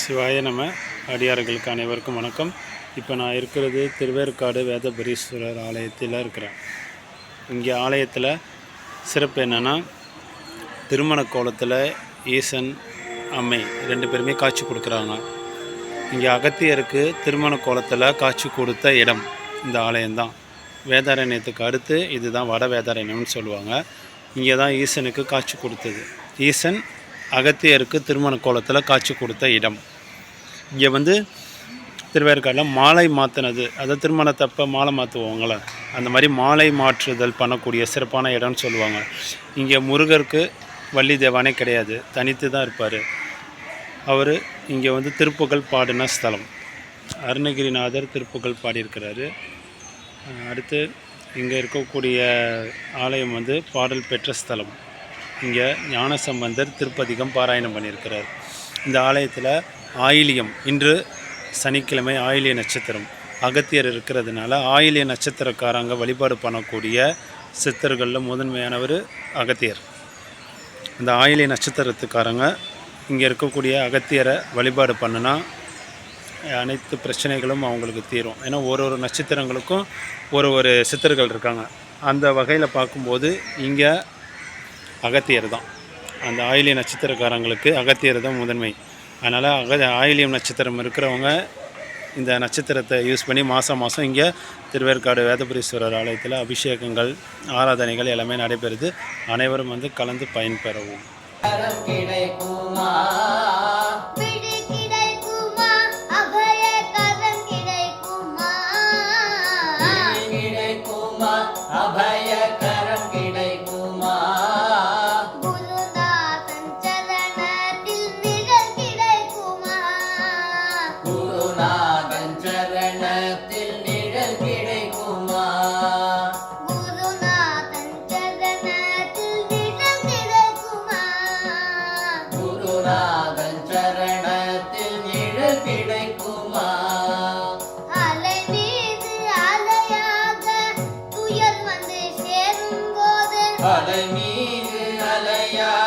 சிவாய நம. அடியார்களுக்கு அனைவருக்கும் வணக்கம். இப்போ நான் இருக்கிறது திருவேற்காடு வேதபுரீஸ்வரர் ஆலயத்தில் இருக்கிறேன். இங்கே ஆலயத்தில் சிறப்பு என்னென்னா திருமண கோலத்தில் ஈசன் அம்மை ரெண்டு பேருமே காட்சி கொடுக்குறாங்க. இங்கே அகத்தியருக்கு திருமண கோலத்தில் காட்சி கொடுத்த இடம் இந்த ஆலயம்தான். வேதாரண்யத்துக்கு அடுத்து இதுதான் வட வேதாரண்யம்னு சொல்லுவாங்க. இங்கே தான் ஈசனுக்கு காட்சி கொடுத்தது. ஈசன் அகத்தியருக்கு திருமண கோலத்தில் காட்சி கொடுத்த இடம். இங்கே வந்து திருவேற்காடில் மாலை மாற்றினது அதாவது திருமணத்தப்போ மாலை மாற்றுவாங்களே அந்த மாதிரி மாலை மாற்றுதல் பண்ணக்கூடிய சிறப்பான இடம்னு சொல்லுவாங்க. இங்கே முருகருக்கு வள்ளி தேவானே கிடையாது. தனித்து தான் இருப்பார். அவர் இங்கே வந்து திருப்புகள் பாடின ஸ்தலம். அருணகிரிநாதர் திருப்புகள் பாடியிருக்கிறாரு. அடுத்து இங்கே இருக்கக்கூடிய ஆலயம் வந்து பாடல் பெற்ற ஸ்தலம். இங்கே ஞானசம்பந்தர் திருப்பதிகம் பாராயணம் பண்ணியிருக்கிறார். இந்த ஆலயத்தில் ஆயிலியம் இன்று சனிக்கிழமை ஆயிலிய நட்சத்திரம். அகத்தியர் இருக்கிறதுனால ஆயிலிய நட்சத்திரக்காரங்க வழிபாடு பண்ணக்கூடிய சித்தர்களில் முதன்மையானவர் அகத்தியர். இந்த ஆயிலிய நட்சத்திரத்துக்காரங்க இங்கே இருக்கக்கூடிய அகத்தியரை வழிபாடு பண்ணுனா அனைத்து பிரச்சனைகளும் அவங்களுக்கு தீரும். ஏன்னா ஒரு ஒரு நட்சத்திரங்களுக்கும் ஒரு ஒரு சித்தர்கள் இருக்காங்க. அந்த வகையில் பார்க்கும்போது இங்கே அகத்தியர் தான். அந்த ஆயிலிய நட்சத்திரக்காரங்களுக்கு அகத்தியர் தான் முதன்மை. அதனால் அக ஆயிலியம் நட்சத்திரம் இருக்கிறவங்க இந்த நட்சத்திரத்தை யூஸ் பண்ணி மாதம் மாதம் இங்கே திருவேற்காடு வேதபுரீஸ்வரர் ஆலயத்தில் அபிஷேகங்கள் ஆராதனைகள் எல்லாமே நடைபெறுது. அனைவரும் வந்து கலந்து பயன்பெறவும். கரம் கிடைக்குமா அபய சேரும்போது அலை மீது அலையாக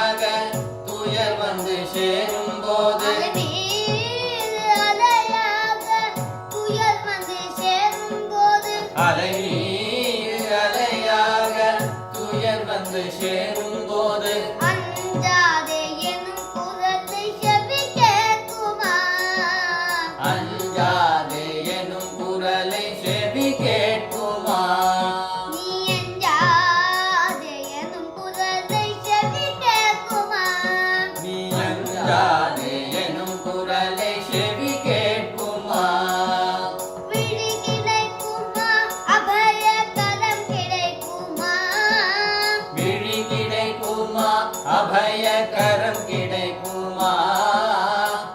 கிடைக்குமா? அபய கரம் கிடைக்குமா?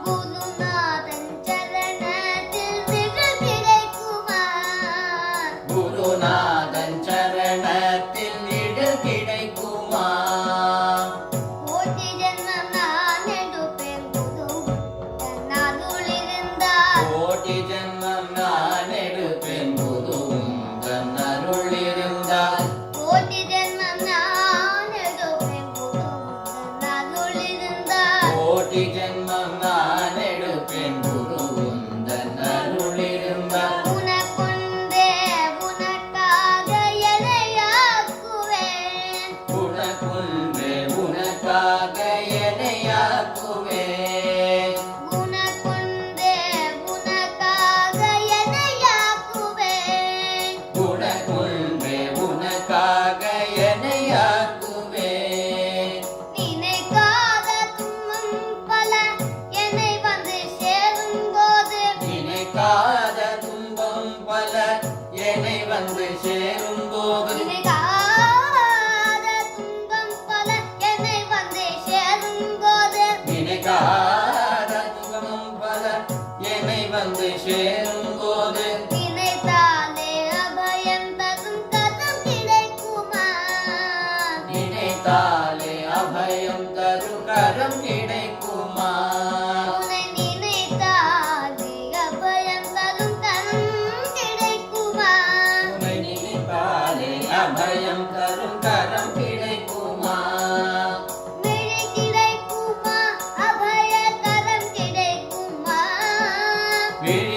குருநாதன் சரணத்தில் நிழல் கிடைக்குமா? குருநாதன் சரணத்தில் வந்து சேரும் போது நினைத்தாலே அபயம் தரும் கதம் கிடைக்குமா? நினைத்தாலே அபயம் தரும் கரம் கிடைக்குமா? அபயம் தரும் கரம் கிடை Hey.